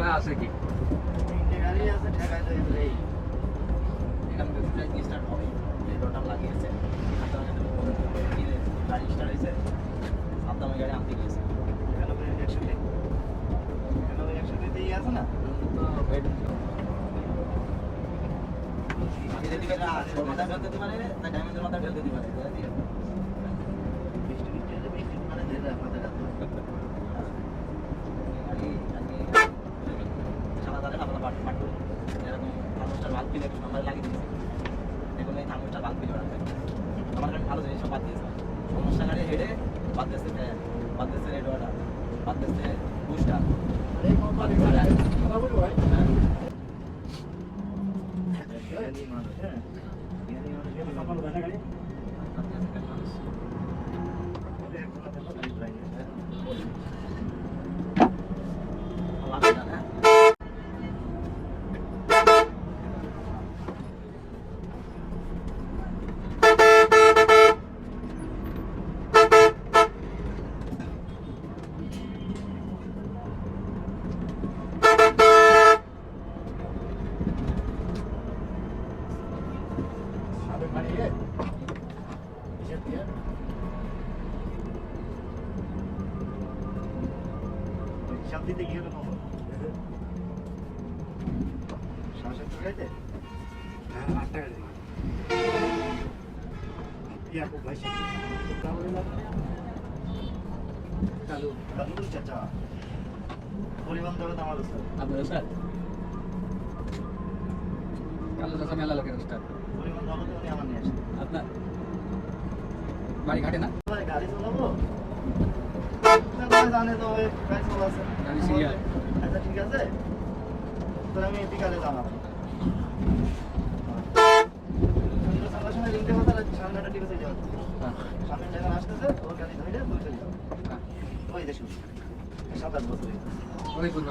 ছাড়া আছে কি? মাথা ফেলতে পারে ডায়মন্ডের মাথা ফেলতে পারে है। হিসাব দিতে গিয়ে তো কখন? সাড়ে সাতটার গাড়িতে? চালু কালুর চাচা। পরিবহন তো আমার স্যার। আপনার স্যার? কালো চাষা মেলা লোকের স্টার পরিবহন উনি আমার নিয়ে আসেন। আপনার বাড়ি ঘাটে না? গাড়ি চালাবো? জানে তো ওই গাড়ি চালাচ্ছে আচ্ছা ঠিক আছে তো আমি বিকালে জানাব হ্যাঁ। সামনে যখন আসতেছে ওর গাড়ি ধরে চলে যাবে হ্যাঁ ওই দেখুন সাত আট বছর ওই পূর্ব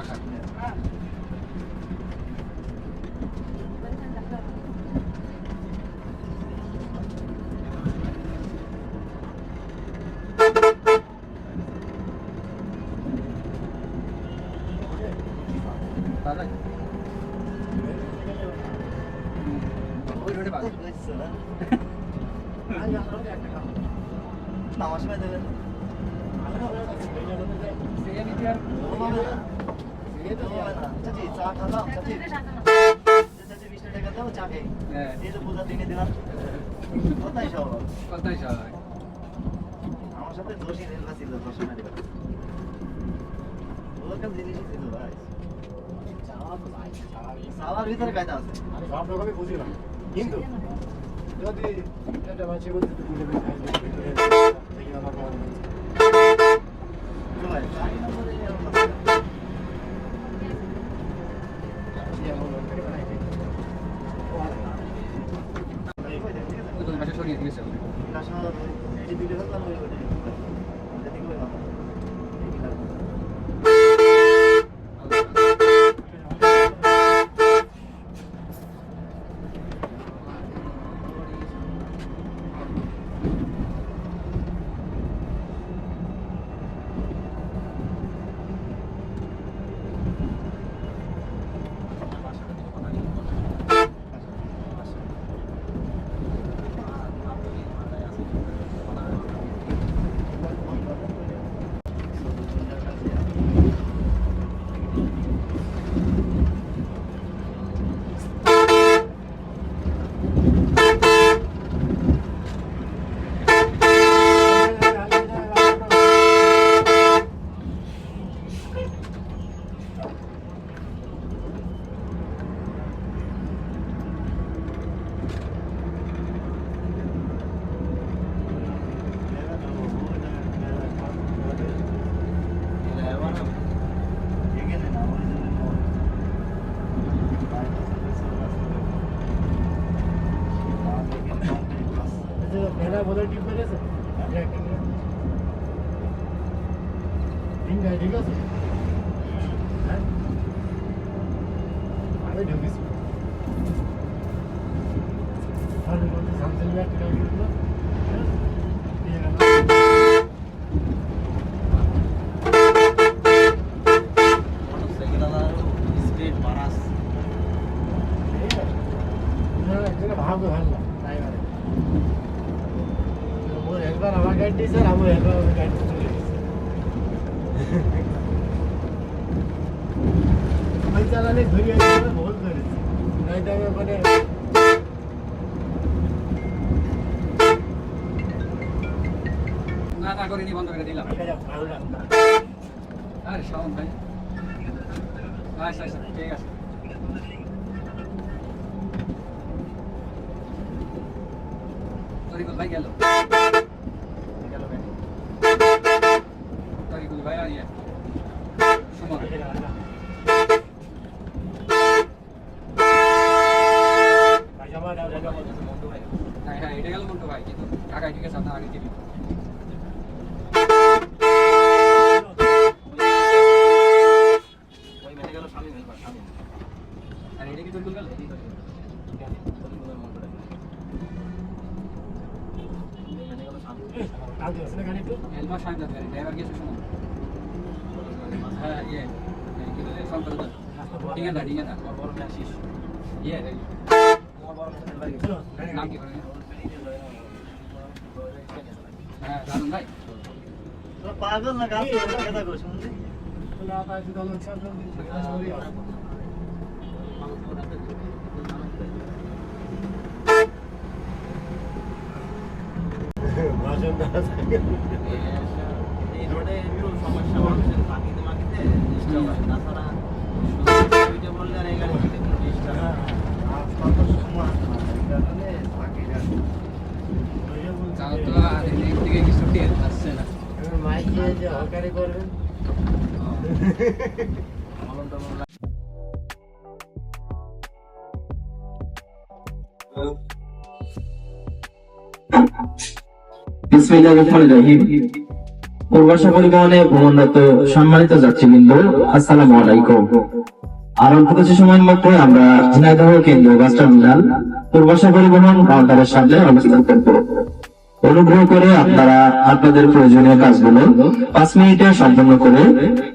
আমার সাথে দোষী রেলবা ছিল সাওয়ার ভিতরে কায়দা আছে আমি কিন্তু যদি এটা মাঝে আমার সরিয়ে দিয়েছে हाम्रो खान्छ ड्राइभर म हेर्दा हाम्रो गाडी छ हाम्रो हेर्दा गाडी पैसालाई भोल गरेछ नाइदामा पनि नाता गरिने बन्द गरेर दिला अरे भाइ आइस आइस ठिक छ গেল গেল ব্যাংকে। তরিকুল ভাই আর ইয়ে সুমন এটা ভালো লাগতো। ভাই আমার দাও, দাও, দাও। বলতেছে মন্টু ভাই। হ্যাঁ হ্যাঁ এটা গেল মন্টু ভাই কিন্তু টাকা ঠিক আছে আপনার আগে দিবি ওই মেনে গেল স্বামী মেনে গেল স্বামী। আর এটা কি তরিকুল গেল তরিকুলের মন্টু ভাই। মেনে গেল স্বামী। দাও, দাও, আসলে গাড়ি একটু। এলমা সাহেব দাঁড়িয়ে ড্রাইভার গেছে সুমন হ্যাঁ ইয়ে কি বলে শঙ্কর দা ঠিক আছে ঠিক আছে বড় মেয়ে আশিস। ইয়ে নাম কি বলে। হ্যাঁ দারুণ ভাই। পাগল না গাছ কথা কই শুনলি? আবার একটু দল উৎসব চলছে, সেখানে সবাই আসবে। ভাষণ টলম লাগে। বিসমিল্লাহিররহমানিররহিম পূর্বাশা পরিবহনে ভ্রমণরত সম্মানিত যাত্রীবৃন্দ, আসসালামু আলাইকুম। আর অল্প কিছু সময়ের আমরা ঝিনাইদহ কেন্দ্রীয় বাস টার্মিনাল পূর্বাশা পরিবহন কাউন্টারের সামনে অবস্থান করব অনুগ্রহ করে আপনারা আপনাদের প্রয়োজনীয় কাজগুলো পাঁচ মিনিটে সম্পন্ন করে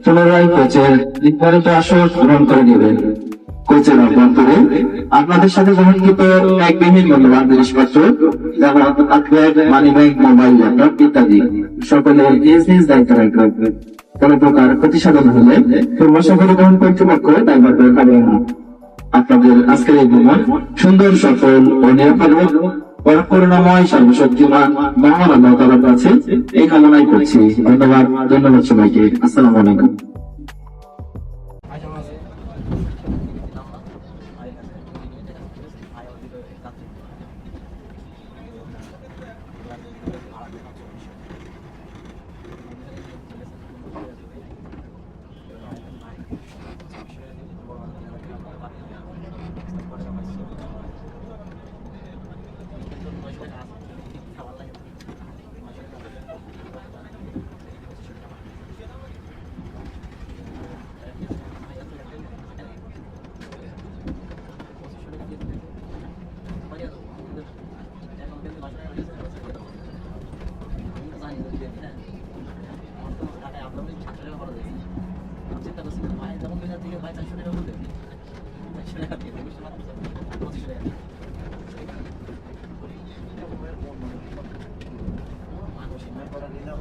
পুনরায় কোচের নির্ধারিত আসন গ্রহণ করে নেবেন। কোচের অভ্যন্তরে আপনাদের সাথে গ্রহণকৃত ব্যাগবিহীন মূল্যবান জিনিসপত্র, যেমন bag money bag mobile, laptop ইত্যাদি। সকলে নিজ নিজ দায়িত্ব রাখবেন। কোন প্রকার প্রতিসাধন হলে পূর্বাশা পরিবহন কর্তৃপক্ষ দায়বদ্ধ থাকবে না। আপনাদের আজকের এই ভ্রমণ সুন্দর, সফল ও নিরাপদ হোক। সর্বশক্তিমান মহান আল্লাহ তাআলার কাছে এই কামনাই করছি। ধন্যবাদ। ধন্যবাদ সবাইকে। আসসালামু আলাইকুম আচ্ছা, মাসে। দিলাম না। আর এই কাছে দুই মিনিটের কাছে ঠিক আছে? আয় ওর ভিতরে যাত্রী। ভাড়া দিলাম চব্বিশশো। চিন্তা করছি ভাই যেমন দুই থেকে ভাই চারশো টাকা বলতে চারশো টাকা দিয়ে দেবে পঁচিশশো টাকা মানুষ পরে নিলাম